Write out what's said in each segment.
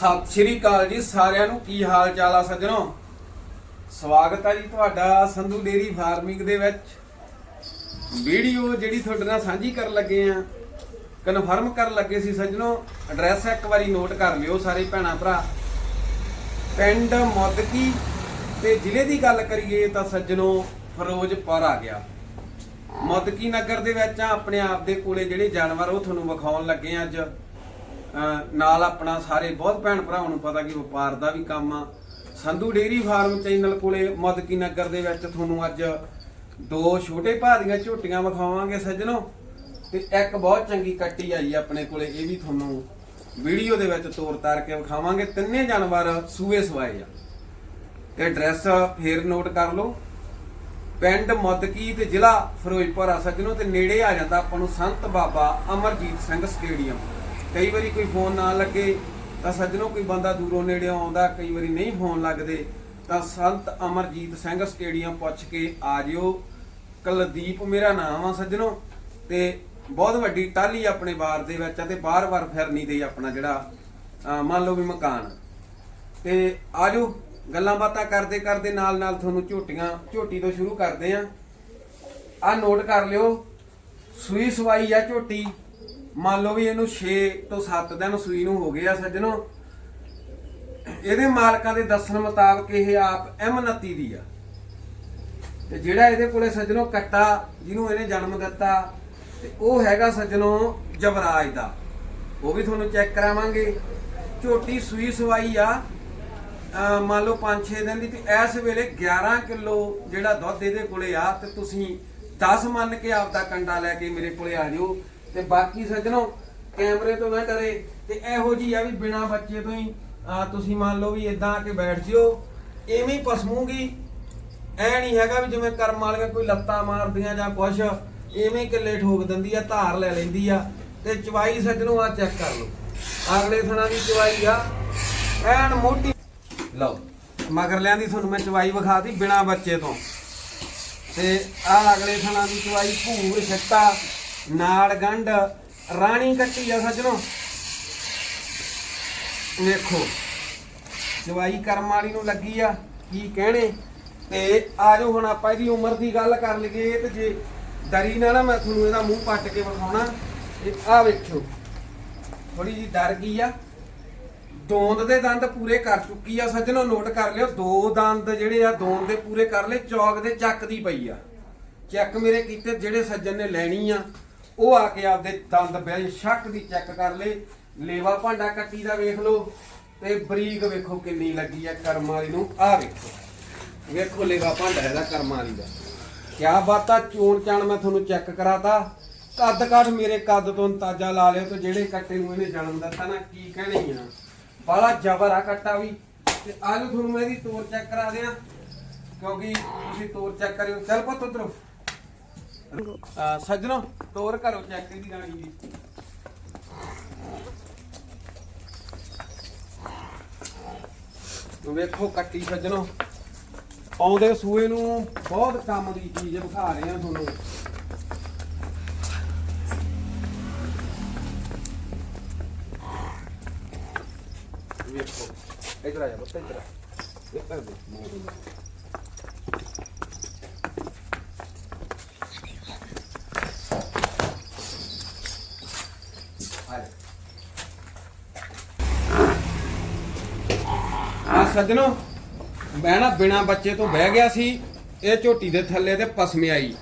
ਸਤਿ ਸ਼੍ਰੀ ਅਕਾਲ ਜੀ ਸਾਰਿਆਂ ਨੂੰ, ਕੀ ਹਾਲ ਚਾਲ ਆ ਸੱਜਣੋ? ਸਵਾਗਤ ਆ ਜੀ ਤੁਹਾਡਾ ਸੰਧੂ ਡੇਰੀ ਫਾਰਮਿੰਗ ਦੇ ਵਿੱਚ। ਵੀਡੀਓ ਜਿਹੜੀ ਤੁਹਾਡੇ ਨਾਲ ਸਾਂਝੀ ਕਰਨ ਲੱਗੇ ਆ ਕਨਫਰਮ ਕਰਨ ਲੱਗੇ ਸੀ ਸੱਜਣੋ ਐਡਰੈਸ ਇੱਕ ਵਾਰੀ ਨੋਟ ਕਰ ਲਿਓ ਸਾਰੇ ਭੈਣਾ ਭਰਾ। ਪਿੰਡ ਮੁੱਦਕੀ ਤੇ ਜ਼ਿਲ੍ਹੇ ਦੀ ਗੱਲ ਕਰੀਏ ਤਾਂ ਸੱਜਣੋ, ਫਿਰੋਜ਼ਪੁਰ ਆ ਗਿਆ। ਮੁੱਦਕੀ ਨਗਰ ਦੇ ਵਿੱਚ ਆ, ਆਪਣੇ ਆਪ ਦੇ ਕੋਲੇ ਜਿਹੜੇ ਜਾਨਵਰ ਉਹ ਤੁਹਾਨੂੰ ਵਿਖਾਉਣ ਲੱਗੇ ਆ ਅੱਜ। ਨਾਲ ਆਪਣਾ ਸਾਰੇ ਬਹੁਤ ਭੈਣ ਭਰਾਵਾਂ ਨੂੰ ਪਤਾ ਕਿ ਵਪਾਰ ਦਾ ਵੀ ਕੰਮ ਆ। ਸੰਧੂ ਡੇਰੀ ਫਾਰਮ ਚੈਨਲ ਕੋਲੇ ਮੁੱਦਕੀ ਨਗਰ ਦੇ ਵਿੱਚ ਤੁਹਾਨੂੰ ਅੱਜ ਦੋ ਛੋਟੇ ਭਾਅ ਦੀਆਂ ਝੋਟੀਆਂ ਵਿਖਾਵਾਂਗੇ ਸੱਜਣੋ। ਤੇ ਇੱਕ ਬਹੁਤ ਚੰਗੀ ਕੱਟੀ ਆਈ ਆਪਣੇ ਕੋਲੇ, ਇਹ ਵੀ ਤੁਹਾਨੂੰ ਵੀਡੀਓ ਦੇ ਵਿੱਚ ਤੋਰ ਤਾਰ ਕੇ ਵਿਖਾਵਾਂਗੇ। ਤਿੰਨੇ ਜਾਨਵਰ ਸੂਏ ਸਵਾਏ ਆ। ਤੇ ਐਡਰੈਸ ਫੇਰ ਨੋਟ ਕਰ ਲਓ। ਪਿੰਡ ਮੁੱਦਕੀ ਤੇ ਜ਼ਿਲ੍ਹਾ ਫਿਰੋਜ਼ਪੁਰ ਆ ਸੱਜਣੋ, ਤੇ ਨੇੜੇ ਆ ਜਾਂਦਾ ਆਪਾਂ ਨੂੰ ਸੰਤ ਬਾਬਾ ਅਮਰਜੀਤ ਸਿੰਘ ਸਟੇਡੀਅਮ। ਕਈ ਵਾਰੀ ਕੋਈ ਫੋਨ ਨਾ ਲੱਗੇ ਤਾਂ ਸੱਜਣੋ ਕੋਈ ਬੰਦਾ ਦੂਰੋਂ ਨੇੜਿਓਂ ਆਉਂਦਾ, ਕਈ ਵਾਰੀ ਨਹੀਂ ਫੋਨ ਲੱਗਦੇ, ਤਾਂ ਸੰਤ ਅਮਰਜੀਤ ਸਿੰਘ ਸਟੇਡੀਅਮ ਪੁੱਛ ਕੇ ਆ ਜਿਓ। ਕੁਲਦੀਪ ਮੇਰਾ ਨਾਮ ਆ ਸੱਜਣੋ, ਤੇ ਬਹੁਤ ਵੱਡੀ ਟਾਲੀ ਆਪਣੇ ਬਾਰ ਦੇ ਵਿੱਚ ਅਤੇ ਤੇ ਬਾਰ-ਬਾਰ ਫਿਰਨੀ ਦੇ ਆਪਣਾ ਜਿਹੜਾ ਮੰਨ ਲਓ ਵੀ ਮਕਾਨ। ਤੇ ਆਜੋ ਗੱਲਾਂ ਬਾਤਾਂ ਕਰਦੇ ਕਰਦੇ ਨਾਲ ਨਾਲ ਤੁਹਾਨੂੰ ਝੋਟੀਆਂ, ਝੋਟੀ ਤੋਂ ਸ਼ੁਰੂ ਕਰਦੇ ਆ। ਆ ਨੋਟ ਕਰ ਲਿਓ, ਸੂਈ ਸਵਾਈ ਆ ਝੋਟੀ। ਮੰਨ ਲਓ ਵੀ ਇਹਨੂੰ 6 ਤੋਂ 7 ਦਿਨ ਸੂਈ ਨੂੰ ਹੋ ਗਏ ਆ ਸੱਜਣੋ। ਇਹਦੇ ਮਾਲਕਾਂ ਦੇ ਦੱਸਣ ਮੁਤਾਬਕ ਇਹ ਆਪ M29 ਦੀ ਆ। ਤੇ ਜਿਹੜਾ ਇਹਦੇ ਕੋਲੇ ਸੱਜਣੋ ਕੱਟਾ, ਜਿਹਨੂੰ ਇਹਨੇ ਜਨਮ ਦਿੱਤਾ, ਤੇ ਉਹ ਹੈਗਾ ਸੱਜਣੋ ਜਵਰਾਜ ਦਾ। ਉਹ ਵੀ ਤੁਹਾਨੂੰ ਚੈੱਕ ਕਰਾਵਾਂਗੇ। ਝੋਟੀ ਸੂਈ ਸਵਾਈ ਆ। ਮੰਨ ਲਓ 5-6 ਦਿਨ ਦੀ ਤੇ ਇਸ ਵੇਲੇ 11 ਕਿਲੋ ਜਿਹੜਾ ਦੁੱਧ ਇਹਦੇ ਕੋਲੇ ਆ, ਤੇ ਤੁਸੀਂ 10 ਮੰਨ ਕੇ ਆਪਦਾ ਕੰਡਾ ਲੈ ਕੇ ਮੇਰੇ ਕੋਲੇ ਆ ਜਿਓ। ਤੇ ਬਾਕੀ ਸੱਜਣੋ, ਕੈਮਰੇ ਤੋਂ ਨਾ ਡਰੇ ਤੇ ਇਹੋ ਜੀ ਆ ਵੀ ਬਿਨਾ ਬੱਚੇ ਤੋਂ ਹੀ ਅਹ ਤੁਸੀਂ ਮੰਨ ਲਓ ਵੀ ਇਦਾਂ ਆ ਕੇ ਬੈਠ ਜਿਓ, ਐਵੇਂ ਹੀ ਪਸਮੂਗੀ। ਐ ਨਹੀਂ ਹੈਗਾ ਵੀ ਜਿਵੇਂ ਕਰਮ ਵਾਲੀਆਂ ਕੋਈ ਲੱਤਾਂ ਮਾਰਦੀਆਂ ਜਾਂ ਕੁਛ, ਐਵੇਂ ਕਿੱਲੇ ਠੋਕ ਦਿੰਦੀ ਆ, ਧਾਰ ਲੈ ਲੈਂਦੀ ਆ। ਤੇ ਚਵਾਈ ਸੱਜਣੋ, ਆ ਚੈੱਕ ਕਰ ਲਓ। ਅਗਲੇ ਥਣਾ ਦੀ ਚਵਾਈ ਆ। ਐਨ ਮੋਟੀ ਲਓ ਮਗਰਲਿਆਂ ਦੀ ਤੁਹਾਨੂੰ ਮੈਂ ਚਵਾਈ ਵਿਖਾਤੀ ਬਿਨਾ ਬੱਚੇ ਤੋਂ। ਤੇ ਆ ਅਗਲੇ ਥਣਾ ਦੀ ਚਵਾਈ ਭੂਰ ਛੱਟਾ ਨਾੜ ਗੰਢ, ਰਾਣੀ ਕੱਟੀ ਆ ਸੱਜਣੋ। ਵੇਖੋ ਦਵਾਈ ਕਰਮ ਵਾਲੀ ਨੂੰ ਲੱਗੀ ਆ, ਕੀ ਕਹਿਣੇ? ਤੇ ਆਜੋ ਹੁਣ ਆਪਾਂ ਇਹਦੀ ਉਮਰ ਦੀ ਗੱਲ ਕਰ ਲਈਏ, ਤੇ ਜੇ ਦਰੀ ਨਾਲ ਮੈਂ ਤੁਹਾਨੂੰ ਇਹਦਾ ਮੂੰਹ ਪੱਟ ਕੇ ਵਿਖਾਉਣਾ। ਇਹ ਆ ਵੇਖਿਓ ਥੋੜੀ ਜੀ ਡਰ ਗਈ ਆ। ਦੋਂਦ ਦੇ ਦੰਦ ਪੂਰੇ ਕਰ ਚੁੱਕੀ ਆ ਸੱਜਣੋ, ਨੋਟ ਕਰ ਲਿਓ, ਦੋ ਦੰਦ ਜਿਹੜੇ ਆ, ਦੋਂਦ ਦੇ ਪੂਰੇ ਕਰ ਲਏ, ਚੌਕ ਦੇ ਚੱਕ ਦੀ ਪਈ ਆ। ਚੈੱਕ ਮੇਰੇ ਕੀਤੇ, ਜਿਹੜੇ ਸੱਜਣ ਨੇ ਲੈਣੀ ਆ। ਉਹ ਆ ਕੇ ਆਪਦੇ ਦੰਦ ਬਿਲ ਸ਼ੱਕ ਦੀ ਚੈੱਕ ਕਰ ਲੇ ਲੇਵਾ ਭਾਂਡਾ ਕੱਟੀ ਦਾ ਵੇਖ ਲਓ, ਤੇ ਬਰੀਕ ਵੇਖੋ ਕਿੰਨੀ ਲੱਗੀ ਆ ਕਰਮ ਵਾਲੀ ਨੂੰ। ਆ ਵੇਖੋ ਵੇਖੋ ਲੇਵਾ ਭਾਂਡਾ ਇਹਦਾ ਕਰਮ ਵਾਲੀ ਦਾ। ਕਿਆ ਬਾਤ ਆ, ਚੋਣ ਚਾਣ ਮੈਂ ਤੁਹਾਨੂੰ ਚੈੱਕ ਕਰਾਤਾ। ਕੱਦ ਕੱਦ ਮੇਰੇ ਕੱਦ ਤੋਂ ਅੰਦਾਜ਼ਾ ਲਾ ਲਿਓ ਤੇ ਜਿਹੜੇ ਕੱਟੇ ਨੂੰ ਇਹਨੇ ਜਨਮ ਦਿੱਤਾ ਨਾ, ਕੀ ਕਹਿਣੀ ਆ। ਬੜਾ ਜ਼ਬਰ ਆ ਕੱਟਾ ਵੀ। ਤੇ ਆਜੋ ਤੁਹਾਨੂੰ ਮੈਂ ਇਹਦੀ ਤੋਰ ਚੈੱਕ ਕਰਾ ਦਿਆਂ, ਕਿਉਂਕਿ ਤੁਸੀਂ ਤੋਰ ਚੈੱਕ ਕਰਿਓ। ਚੱਲ ਪੁੱਤ ਉਧਰੋਂ। ਸੱਜਣੋ ਤੋਰ ਕਰੋ ਚੈੱਕ ਇਹਦੀ ਰਾਣੀ ਦੀ। ਤੂੰ ਵੇਖੋ ਕੱਟੀ ਸੱਜਣੋ। ਆਉਂਦੇ ਸੂਏ ਨੂੰ ਬਹੁਤ ਕੰਮ ਦੀ ਚੀਜ਼ ਵਿਖਾ ਰਹੇ ਆ ਤੁਹਾਨੂੰ। ਵੇਖੋ, ਇਧਰ ਆ ਜਾ ਬੱਤਾ ਇਧਰ ਇੱਧਰ ਦੇ ਸੱਜਣੋ, ਮੈਂ ਨਾ ਬਿਨਾ ਬੱਚੇ ਤੋਂ ਬਹਿ ਗਿਆ ਸੀ, ਇਹ ਝੋਟੀ ਦੇ ਥੱਲੇ ਤੇ ਪਸਮੇ ਆਈ।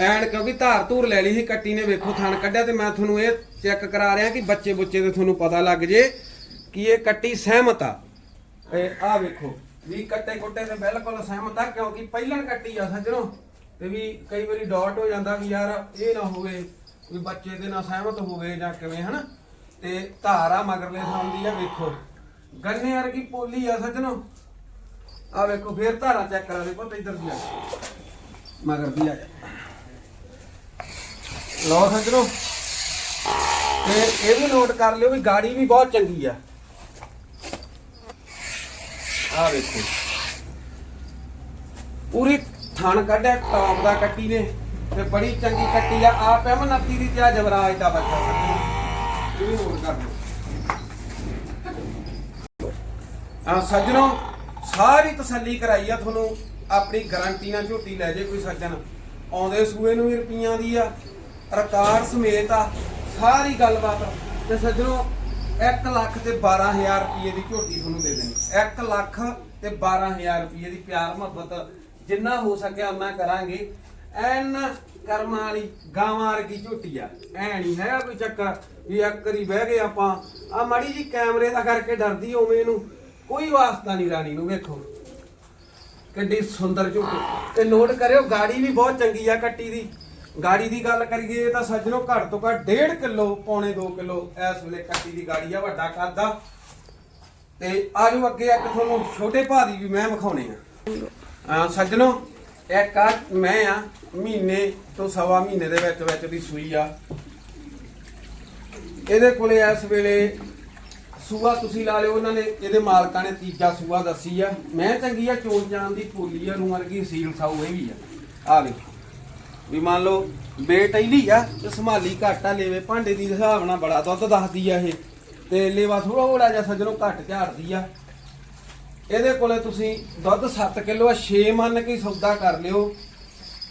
ਐਨ ਕਿਉਂਕਿ ਧਾਰ ਧੂਰ ਲੈ ਲਈ ਸੀ, ਕੱਟੀ ਨੇ ਵੇਖੋ ਥਣ ਕੱਢਿਆ ਤੇ ਮੈਂ ਤੁਹਾਨੂੰ ਇਹ ਚੈੱਕ ਕਰਾ ਰਿਹਾ ਕਿ ਬੱਚੇ ਬੁੱਚੇ ਤੇ ਤੁਹਾਨੂੰ ਪਤਾ ਲੱਗ ਜੇ ਕਿ ਇਹ ਕੱਟੀ ਸਹਿਮਤ ਆ। ਇਹ ਆ ਵੇਖੋ, ਵੀ ਕੱਟੇ ਕੁੱਟੇ ਤੇ ਬਿਲਕੁਲ ਸਹਿਮਤ ਆ, ਕਿਉਂਕਿ ਪਹਿਲਾਂ ਕੱਟੀ ਆ ਸੱਜਣੋ, ਤੇ ਵੀ ਕਈ ਵਾਰੀ ਡਾਟ ਹੋ ਜਾਂਦਾ ਵੀ ਯਾਰ ਇਹ ਨਾ ਹੋਵੇ, ਵੀ ਬੱਚੇ ਦੇ ਨਾਲ ਸਹਿਮਤ ਹੋਵੇ ਜਾਂ ਕਿਵੇਂ, ਹਨਾ? ਤੇ ਧਾਰਾ ਮਗਰਲੇ ਸਾਹਮਣੇ ਆ, ਵੇਖੋ। ਗੰਨੇ ਵਰਗੀ ਪੋਲੀ ਆ ਸੱਜਣੋ। ਆ ਵੇਖੋ, ਫੇਰ ਧਾਰਾ ਚੈੱਕ ਕਰਾ ਦੇ ਪੁੱਤ ਇੱਧਰ ਦੀ ਆ। ਮਗਰ ਦੀ ਆ। ਲਓ ਸੱਜਣੋ, ਤੇ ਇਹ ਵੀ ਨੋਟ ਕਰ ਲਿਓ ਵੀ ਗਾੜੀ ਵੀ ਬਹੁਤ ਚੰਗੀ ਆ। ਆ ਵੇਖੋ। ਪੂਰੀ ਥਣ ਕੱਢਿਆ, ਟੌਪ ਦਾ ਕੱਟੀ ਨੇ, ਤੇ ਬੜੀ ਚੰਗੀ ਕੱਟੀ ਆ। ਆਪ ਐਮ ਨੱਤੀ ਦੀ ਤੇ ਆ ਜਵਰਾਜ ਦਾ ਬੱਚਾ। ਇਹ ਵੀ ਨੋਟ ਕਰ ਲਓ ਆ ਸੱਜਣੋ, ਸਾਰੀ ਤਸੱਲੀ ਕਰਾਈ ਆ ਤੁਹਾਨੂੰ। ਆਪਣੀ ਗਾਰੰਟੀ ਨਾਲ ਝੋਟੀ ਲੈ ਜੇ ਕੋਈ ਸੱਜਣ। ਆਉਂਦੇ ਸੂਏ ਨੂੰ ਵੀ ਰੁਪਈਆਂ ਦੀ ਆ ਰਿਕਾਰਡ ਸਮੇਤ ਆ, ਸਾਰੀ ਗੱਲਬਾਤ। ਤੇ ਸੱਜਣੋ 1 ਲੱਖ ਤੇ 12000 ਰੁਪਏ ਦੀ ਝੋਟੀ ਤੁਹਾਨੂੰ ਦੇ ਦੇਣੀ। 1 ਲੱਖ ਤੇ 12000 ਰੁਪਏ ਦੀ ਪਿਆਰ ਮੁਹੱਬਤ ਜਿੰਨਾ ਹੋ ਸਕਿਆ ਉਹਨਾਂ ਕਰਾਂਗੇ। ਐਨ ਕਰਮਾਂ ਵਾਲੀ ਗਾਵਾਂ ਵਰਗੀ ਝੋਟੀ ਆ। ਐ ਨਹੀਂ ਹੈਗਾ ਕੋਈ ਚੱਕਰ ਵੀ ਇੱਕ ਵਾਰੀ ਬਹਿ ਗਏ ਆਪਾਂ। ਆ ਮਾੜੀ ਜੀ ਕੈਮਰੇ ਦਾ ਕਰਕੇ ਡਰਦੀ ਓਵੇਂ ਇਹਨੂੰ ਕੋਈ ਵਾਸਤਾ ਨਹੀਂ ਰਾਣੀ ਨੂੰ, ਵੇਖੋ। ਕਿੱਡੀ ਸੁੰਦਰ ਝੋਟੀ ਤੇ ਨੋਟ ਕਰਿਓ, ਗਾੜੀ ਵੀ ਬਹੁਤ ਚੰਗੀ ਆ ਕੱਟੀ ਦੀ। ਗਾੜੀ ਦੀ ਗੱਲ ਕਰੀਏ ਤਾਂ ਸੱਜਣੋ, ਘੱਟ ਤੋਂ ਘੱਟ 1.5 ਕਿਲੋ, ਪੌਣੇ 2 ਕਿਲੋ ਇਸ ਵੇਲੇ ਕੱਟੀ ਦੀ ਗਾੜੀ ਆ, ਵੱਡਾ ਕੱਦ ਆ। ਤੇ ਆਜੋ ਅੱਗੇ ਇੱਕ ਤੁਹਾਨੂੰ ਛੋਟੇ ਭਾਅ ਦੀ ਵੀ ਮੈਂ ਵਿਖਾਉਣੇ ਆ। ਆ ਸੱਜਣੋ, ਇੱਕ ਆ, ਮੈਂ ਆ, ਮਹੀਨੇ ਤੋਂ ਸਵਾ ਮਹੀਨੇ ਦੇ ਵਿੱਚ ਵਿੱਚ ਦੀ ਸੂਈ ਆ। ਇਹਦੇ ਕੋਲੇ ਇਸ ਵੇਲੇ ਸੂਆ ਤੁਸੀਂ ਲਾ ਲਿਓ, ਉਹਨਾਂ ਨੇ ਇਹਦੇ ਮਾਲਕਾਂ ਨੇ ਤੀਜਾ ਸੂਆ ਦੱਸੀ ਆ। ਮੈਂ ਚੰਗੀ ਆ, ਚੋਣ ਜਾਣ ਦੀ ਪੋਲੀ ਆ, ਨੂੰ ਵਰਗੀ ਸੀਲ ਸਾਊ ਇਹ ਵੀ ਆ। ਆ ਵੇ ਵੀ ਮੰਨ ਲਓ ਬੇਟੈਲੀ ਆ ਤੇ ਸੰਭਾਲੀ ਘਾਟਾ ਲੇਵੇ ਭਾਂਡੇ ਦੀ ਹਿਸਾਬ ਨਾਲ ਬੜਾ ਦੁੱਧ ਦੱਸਦੀ ਆ ਇਹ। ਤੇ ਲੇਵਾ ਥੋੜਾ ਥੋੜਾ ਜਿਹਾ ਸੱਜਣੋਂ ਘੱਟ ਝਾੜਦੀ ਆ। ਇਹਦੇ ਕੋਲੇ ਤੁਸੀਂ ਦੁੱਧ 7 ਕਿਲੋ ਆ 6 ਮੰਨ ਕੇ ਸੌਦਾ ਕਰ ਲਿਓ।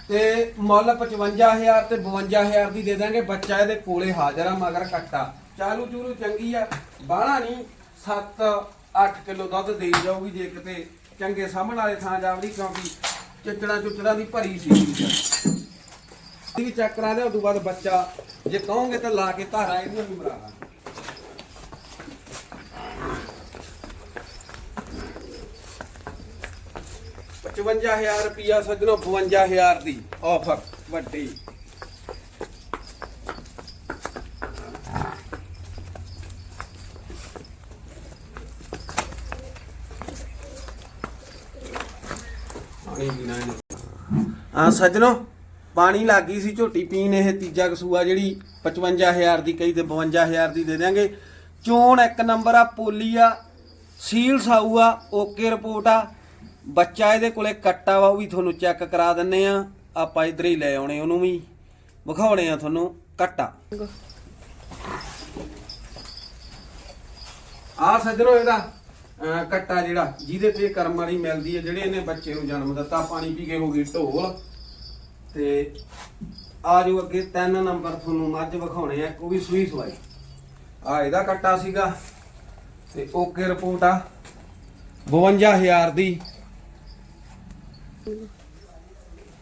ਤੇ ਮੁੱਲ 55000 ਤੇ 52000 ਦੀ ਦੇ ਦਾਂਗੇ, ਬੱਚਾ ਇਹਦੇ ਕੋਲੇ ਹਾਜ਼ਰ ਆ, ਮਗਰ ਕੱਟਾ। ਚਾਲੂ ਚੂਲੂ ਚੰਗੀ ਆ। ਬਾਹਲਾ ਨਹੀਂ 7 8 ਕਿਲੋ ਦੁੱਧ ਦੇਈ ਜਾਊਗੀ ਜੇ ਕਿਤੇ ਚੰਗੇ ਸਾਹਮਣ ਵਾਲੇ ਥਾਂ ਜਾਵੜੀ, ਕਿਉਂਕਿ ਚਿੱਚੜਾ ਚੁੱਚੜਾ ਦੀ ਭਰੀ ਸੀ। ਇਹ ਵੀ ਚੈੱਕ ਕਰਾ ਦੇ ਉਦੋਂ ਬਾਅਦ ਬੱਚਾ, ਜੇ ਕਹੋਗੇ ਤਾਂ ਲਾ ਕੇ ਧਾਰਾ ਇਹਨੂੰ ਵੀ ਮਰਾ ਪਚਵੰਜਾ ਹਜ਼ਾਰ ਰੁਪਿਆ ਸੱਜਣੋ 52000 ਦੀ ਆਫਰ ਵੱਡੀ ਪਾਣੀ ਪੀਣਾ ਇਹਨੇ ਆ ਸੱਜਣੋ ਪਾਣੀ ਲੱਗੀ ਸੀ ਝੋਟੀ ਪੀਣ ਇਹ ਤੀਜਾ ਕਸੂਆ ਜਿਹੜੀ 55000 ਦੀ ਕਈ ਤੇ 52000 ਦੀ ਦੇ ਦਿਆਂਗੇ। ਚੋਣ ਇੱਕ ਨੰਬਰ ਆ ਪੋਲੀ ਆ ਸੀਲ ਸਾਊ ਆ ਓਕੇ ਰਿਪੋਰਟ ਆ। ਬੱਚਾ ਇਹਦੇ ਕੋਲੇ ਕੱਟਾ ਵਾ ਉਹ ਵੀ ਤੁਹਾਨੂੰ ਚੈੱਕ ਕਰਾ ਦਿੰਨੇ ਆ। ਆਪਾਂ ਇਧਰ ਹੀ ਲੈ ਆਉਣੇ ਉਹਨੂੰ ਵੀ ਵਿਖਾਉਣੇ ਆ ਤੁਹਾਨੂੰ ਕੱਟਾ ਆ। ਸੱਜਣੋ ਇਹਦਾ ਕੱਟਾ ਜਿਹੜਾ, ਜਿਹਦੇ ਤੇ ਕਰਮ ਵਾਲੀ ਮਿਲਦੀ ਹੈ, ਜਿਹੜੇ ਇਹਨੇ ਬੱਚੇ ਨੂੰ ਜਨਮ ਦਿੱਤਾ, ਪਾਣੀ ਪੀ ਕੇ ਹੋ ਗਈ ਢੋਲ। ਤੇ ਆ ਜੋ ਅੱਗੇ, ਤਿੰਨ ਨੰਬਰ ਤੁਹਾਨੂੰ ਮੱਝ ਵਿਖਾਉਣੇ ਆ ਉਹ ਵੀ ਸੂਈ ਸਵਾਈ। ਆ ਇਹਦਾ ਕੱਟਾ ਸੀਗਾ, ਤੇ ਓਕੇ ਰਿਪੋਰਟ ਆ। 52000 ਦੀ।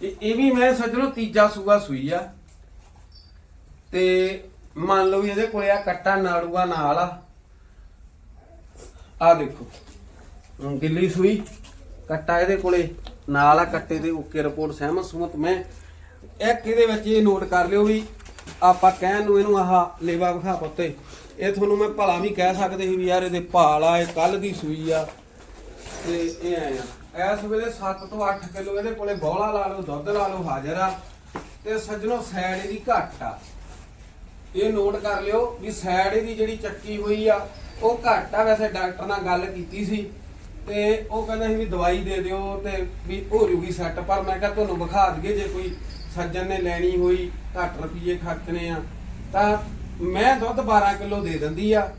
ਇਹ ਇਹ ਵੀ ਮੈਂ ਸੱਜਣੋ, ਤੀਜਾ ਸੂਆ ਸੂਈ ਆ। ਤੇ ਮੰਨ ਲਓ ਵੀ ਇਹਦੇ ਕੋਲੇ ਆ ਕੱਟਾ ਨਾੜੂਆ ਨਾਲ ਆ। ਆ ਦੇਖੋ। ਹੁਣ ਗਿੱਲੀ ਸੂਈ, ਕੱਟਾ ਇਹਦੇ ਕੋਲੇ, ਨਾਲ ਆ ਕੱਟੇ ਦੇ ਓਕੇ ਰਿਪੋਰਟ ਸਹਿਮਤ ਸੁਮਤ ਮੈਂ। ਇੱਕ ਇਹਦੇ ਵਿੱਚ ਇਹ ਨੋਟ ਕਰ ਲਿਓ ਵੀ ਆਪਾਂ ਕਹਿਣ ਨੂੰ ਇਹਨੂੰ ਆਹ ਲੇਵਾ ਵਿਖਾ ਪੁੱਤੇ। ਇਹ ਤੁਹਾਨੂੰ ਮੈਂ ਭਲਾ ਵੀ ਕਹਿ ਸਕਦੇ ਸੀ ਵੀ ਯਾਰ ਇਹਦੇ ਭਾਲ ਆ, ਇਹ ਕੱਲ ਦੀ ਸੂਈ ਆ। ਤੇ ਇਹ ਆਇਆ ਇਸ ਵੇਲੇ 7 ਤੋਂ 8 ਕਿਲੋ ਇਹਦੇ ਕੋਲੇ ਬੋਲਾ ਲਾ ਲਓ, ਦੁੱਧ ਲਾ ਲਓ, ਹਾਜ਼ਰ ਆ। ਤੇ ਸੱਜਣੋ ਸਾਈਡ ਇਹਦੀ ਘੱਟ ਆ। ਇਹ ਨੋਟ ਕਰ ਲਿਓ ਵੀ ਸਾਈਡ ਇਹਦੀ ਜਿਹੜੀ ਚੱਕੀ ਹੋਈ ਆ ਉਹ ਘੱਟ ਆ, ਵੈਸੇ ਡਾਕਟਰ ਨਾਲ ਗੱਲ ਕੀਤੀ ਸੀ ਤੇ ਉਹ ਕਹਿੰਦਾ ਸੀ ਵੀ ਦਵਾਈ ਦੇ ਦਿਓ ਤੇ ਵੀ ਹੋ ਜੂਗੀ ਸੈੱਟ ਪਰ ਮੈਂ ਕਿਹਾ ਤੁਹਾਨੂੰ ਵਿਖਾ ਦਈਏ, ਜੇ ਕੋਈ ਸੱਜਣ ਨੇ ਲੈਣੀ ਹੋਈ, ਘੱਟ ਰੁਪਏ ਖਰਚਣੇ ਆ, ਤਾਂ ਮੈਂ ਦੁੱਧ 12 ਕਿਲੋ ਦੇ ਦਿੰਦੀ ਆ।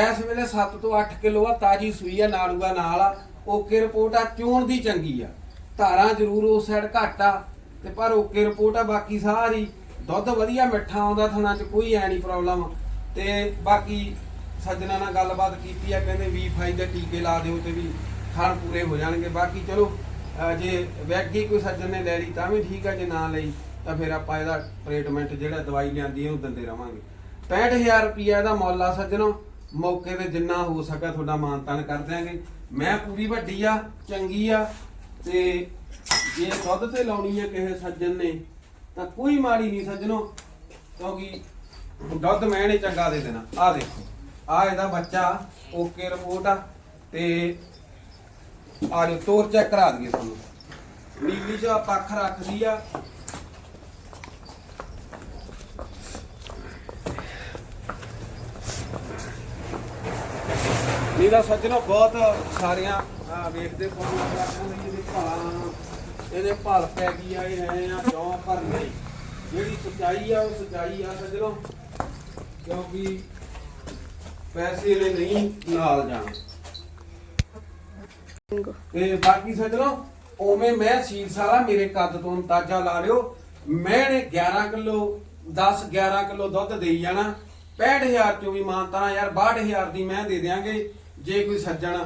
ਇਸ ਵੇਲੇ 7 ਤੋਂ 8 ਕਿਲੋ ਆ, ਤਾਜੀ ਸੂਈ ਆ, ਨਾੜੂਆ ਨਾਲ ਆ। ਓਕੇ ਰਿਪੋਰਟ ਆ, ਚੋਣ ਦੀ ਚੰਗੀ ਆ। ਧਾਰਾਂ ਜ਼ਰੂਰ ਉਸ ਸਾਈਡ ਘੱਟ ਆ, ਤੇ ਪਰ ਓਕੇ ਰਿਪੋਰਟ ਆ, ਬਾਕੀ ਸਾਰੀ। ਦੁੱਧ ਵਧੀਆ ਮਿੱਠਾ ਆਉਂਦਾ, ਥਣਾ ਚ ਕੋਈ ਐ ਨਹੀਂ ਪ੍ਰੋਬਲਮ ਤੇ ਬਾਕੀ ਸੱਜਣਾ ਨਾਲ ਗੱਲਬਾਤ ਕੀਤੀ ਆ, ਕਹਿੰਦੇ V5 ਦੇ ਟੀਕੇ ਲਾ ਦਿਓ ਤੇ ਵੀ ਖਾਣ ਪੂਰੇ ਹੋ ਜਾਣਗੇ। ਬਾਕੀ ਚਲੋ ਅਹ ਜੇ ਵੈਗੀ ਕੋਈ ਸੱਜਣ ਨੇ ਲੈ ਲਈ ਤਾਂ ਵੀ ਠੀਕ ਆ, ਜੇ ਨਾ ਲਈ ਤਾਂ ਫਿਰ ਆਪਾਂ ਇਹਦਾ ਟ੍ਰੀਟਮੈਂਟ ਜਿਹੜਾ ਦਵਾਈ ਲਿਆਂਦੀ ਹੈ ਉਹ ਦਿੰਦੇ ਰਵਾਂਗੇ। 65000 ਰੁਪਿਆ ਇਹਦਾ ਮੁੱਲ ਆ ਸੱਜਣੋ। ਮੌਕੇ ਤੇ ਜਿੰਨਾ ਹੋ ਸਕਿਆ ਤੁਹਾਡਾ ਮਾਨਤਾਨ ਕਰ ਦਿਆਂਗੇ। ਮੈਂ ਪੂਰੀ ਵੱਡੀ ਆ, ਚੰਗੀ ਆ, ਤੇ ਜੇ ਦੁੱਧ ਤੇ ਲਾਉਣੀ ਆ ਕਿਸੇ ਸੱਜਣ ਨੇ, ਤਾਂ ਕੋਈ ਮਾੜੀ ਨਹੀਂ ਸੱਜਣੋ, ਕਿਉਂਕਿ ਦੁੱਧ ਮੈਂ ਨੇ ਚੰਗਾ ਦੇ ਦੇਣਾ। ਆ ਦੇਖੋ। ਆ ਇਹਦਾ ਬੱਚਾ ਓਕੇ ਰਿਪੋਰਟ ਆ, ਤੇ ਆ ਜੋ ਤੋਰ ਚੈੱਕ ਕਰਾ ਦਈਏ ਤੁਹਾਨੂੰ। ਨੀਲੀ ਚ ਪੱਖ ਰੱਖਦੀ ਆ। ਨੀਲਾ ਸੱਜਣੋ ਬਹੁਤ ਸਾਰੀਆਂ ਵੇਖਦੇ ਫੋਨ ਲੱਗਦੇ ਇਹਦੇ ਭਾਲਾਂ ਇਹਦੇ ਭਲ ਪੈ ਗਈ ਆ, ਇਹ ਐ ਆ ਕਿਉਂ ਪਰ ਨਹੀਂ ਜਿਹੜੀ ਸਚਾਈ ਆ, ਉਹ ਸਚਾਈ ਆ ਸੱਜਣੋ। ਕਿਉਂਕਿ ਪੈਸੇ ਨੇ ਨਹੀਂ ਨਾਲ ਜਾਣਾ। ਤੇ ਬਾਕੀ ਸੱਜਣੋ ਉਵੇਂ ਮੈਂ ਸੀਲ ਸਾਰਾ ਮੇਰੇ ਕੱਦ ਤੋਂ ਅੰਦਾਜ਼ਾ ਲਾ ਲਿਓ। ਮੈਂ ਨੇ 11 ਕਿਲੋ 10 11 ਕਿਲੋ ਦੁੱਧ ਦੇਈ ਜਾਣਾ। 65000 ਚੋਂ ਵੀ ਮਾਨਤਾ ਯਾਰ 62000 ਦੀ ਮੈਂ ਦੇ ਦਿਆਂਗੇ। ਜੇ ਕੋਈ ਸੱਜਣ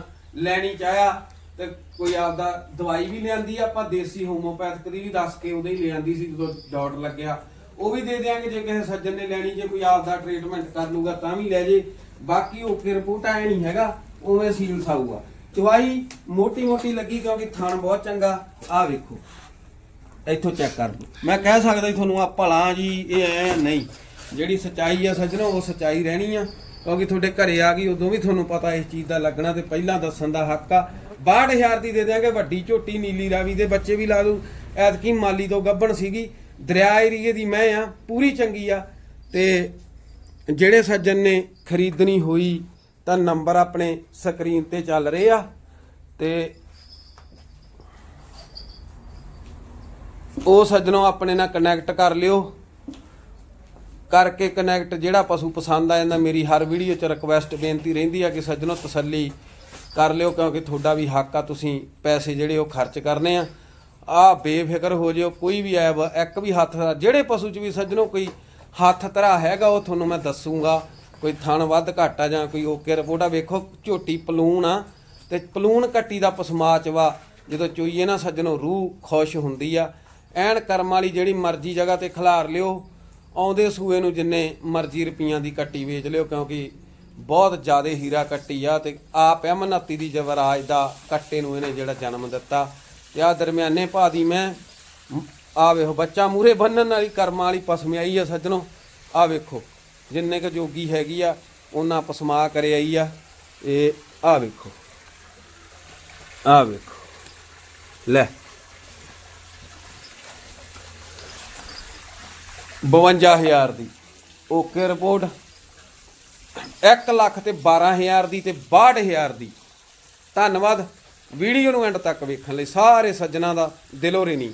ਲੈਣੀ ਚਾਹਿਆ ਤੇ ਕੋਈ ਆਪਦਾ ਦਵਾਈ ਵੀ ਲਿਆਂਦੀ ਆਪਾਂ ਦੇਸੀ ਹੋਮੋਪੈਥਿਕ ਦੀ ਵੀ ਦੱਸ ਕੇ ਉਹਦੇ ਹੀ ਲਿਆਂਦੀ ਸੀ ਜਦੋਂ ਡਾਟ ਲੱਗਿਆ। ਉਹ ਵੀ ਦੇ ਦਿਆਂਗੇ ਜੇ ਕਿਸੇ ਸੱਜਣ ਨੇ ਲੈਣੀ ਜੇ ਕੋਈ ਆਪਦਾ ਟ੍ਰੀਟਮੈਂਟ ਕਰ ਲੂਗਾ ਤਾਂ ਵੀ ਲੈ ਜੇ। ਬਾਕੀ ਓਕੇ ਰਿਪੋਰਟ ਐ ਨਹੀਂ ਹੈਗਾ, ਉਵੇਂ ਸੀਲ ਸਾਊਗਾ। ਚਵਾਈ ਮੋਟੀ ਮੋਟੀ ਲੱਗੀ ਕਿਉਂਕਿ ਥਣ ਬਹੁਤ ਚੰਗਾ ਆ ਵੇਖੋ। ਇੱਥੋਂ ਚੈੱਕ ਕਰ ਲਓ। ਮੈਂ ਕਹਿ ਸਕਦਾ ਜੀ ਤੁਹਾਨੂੰ ਆ ਭਲਾ ਜੀ, ਇਹ ਐ ਨਹੀਂ। ਜਿਹੜੀ ਸਚਾਈ ਆ ਸੱਜਣੋ, ਉਹ ਸਚਾਈ ਰਹਿਣੀ ਆ। ਕਿਉਂਕਿ ਤੁਹਾਡੇ ਘਰੇ ਆ ਗਈ, ਉਦੋਂ ਵੀ ਤੁਹਾਨੂੰ ਪਤਾ ਇਸ ਚੀਜ਼ ਦਾ ਲੱਗਣਾ ਤੇ ਪਹਿਲਾਂ ਦੱਸਣ ਦਾ ਹੱਕ ਆ। 62000 ਦੀ ਦੇ ਦਿਆਂਗੇ, ਵੱਡੀ ਝੋਟੀ, ਨੀਲੀ ਰਾਵੀ ਦੇ ਬੱਚੇ ਵੀ ਲਾ ਦੂ ਐਤਕੀ ਮਾਲੀ ਤੋਂ ਗੱਬਣ ਸੀਗੀ। ਦਰਿਆ ਏਰੀਏ ਦੀ ਮੈਂ ਆ, ਪੂਰੀ ਚੰਗੀ ਆ। ਤੇ ਜਿਹੜੇ ਸੱਜਣ ਨੇ ਖਰੀਦਣੀ ਹੋਈ ਤਾਂ ਨੰਬਰ ਆਪਣੇ ਸਕਰੀਨ ਤੇ ਚੱਲ ਰਹੇ ਆ ਤੇ ਉਹ ਸੱਜਣੋ ਆਪਣੇ ਨਾਲ ਕਨੈਕਟ ਕਰ ਲਿਓ। ਕਰਕੇ ਕਨੈਕਟ ਜਿਹੜਾ ਪਸ਼ੂ ਪਸੰਦ ਆ ਜਾਂਦਾ, ਮੇਰੀ ਹਰ ਵੀਡੀਓ 'ਚ ਰਿਕਵੈਸਟ ਬੇਨਤੀ ਰਹਿੰਦੀ ਆ ਕਿ ਸੱਜਣੋ ਤਸੱਲੀ ਕਰ ਲਿਓ, ਕਿਉਂਕਿ ਤੁਹਾਡਾ ਵੀ ਹੱਕ ਆ, ਤੁਸੀਂ ਪੈਸੇ ਜਿਹੜੇ ਉਹ ਖਰਚ ਕਰਨੇ ਆ। ਆ ਬੇਫਿਕਰ ਹੋ ਜਿਓ, ਕੋਈ ਵੀ ਐਬ ਇੱਕ ਵੀ ਹੱਥ ਦਾ ਜਿਹੜੇ ਪਸ਼ੂ 'ਚ ਵੀ ਸੱਜਣੋ ਕੋਈ ਹੱਥ ਤਰਾ ਹੈਗਾ, ਉਹ ਤੁਹਾਨੂੰ ਮੈਂ ਦੱਸੂਗਾ। ਕੋਈ ਥਣ ਵੱਧ ਘੱਟ ਆ ਜਾਂ ਕੋਈ ਓਕੇ ਰਿਪੋਰਟ ਆ, ਵੇਖੋ ਝੋਟੀ ਪਲੂਣ ਆ ਤੇ ਪਲੂਣ ਕੱਟੀ ਦਾ ਪਸਮਾਚ ਵਾ। ਜਦੋਂ ਚੋਈਏ ਨਾ ਸੱਜਣੋ, ਰੂਹ ਖੁਸ਼ ਹੁੰਦੀ ਆ। ਐਨ ਕਰਮ ਵਾਲੀ ਜਿਹੜੀ ਮਰਜ਼ੀ ਜਗ੍ਹਾ ਤੇ ਖਿਲਾਰ ਲਿਓ, ਆਉਂਦੇ ਸੂਏ ਨੂੰ ਜਿੰਨੇ ਮਰਜ਼ੀ ਰੁਪਈਆਂ ਦੀ ਕੱਟੀ ਵੇਚ ਲਿਓ, ਕਿਉਂਕਿ ਬਹੁਤ ਜ਼ਿਆਦਾ ਹੀਰਾ ਕੱਟੀ ਆ ਤੇ ਆਪ ਅਮਨਤੀ ਦੀ ਜਵਰਾਜ ਦਾ ਕੱਟੇ ਨੂੰ ਇਹਨੇ ਜਿਹੜਾ ਜਨਮ ਦਿੱਤਾ। ਤੇ ਆ ਦਰਮਿਆਨੇ ਭਾ ਦੀ ਮੈਂ ਆ ਵੇਖੋ, ਬੱਚਾ ਮੂਰੇ ਬੰਨਣ ਵਾਲੀ ਕਰਮਾਂ ਵਾਲੀ ਪਸਮਿਆਈ ਆ ਸੱਜਣੋ। ਆ ਵੇਖੋ, ਜਿੰਨੇ ਕ ਜੋਗੀ ਹੈਗੀ ਆ, ਉਹਨਾਂ ਪਸਮਾ ਕਰੇ ਆਈ ਆ। ਇਹ ਆ ਵੇਖੋ ਆ ਵੇਖੋ। ਲੈ। 52000 ਦੀ। Okay report. 1 ਲੱਖ ਤੇ 12000 ਦੀ ਤੇ 62000 ਦੀ। ਧੰਨਵਾਦ। ਵੀਡੀਓ ਨੂੰ ਐਂਡ ਤੱਕ ਵੇਖਣ ਲਈ ਸਾਰੇ ਸੱਜਣਾ ਦਾ ਦਿਲੋਂ ਰਿਣੀ।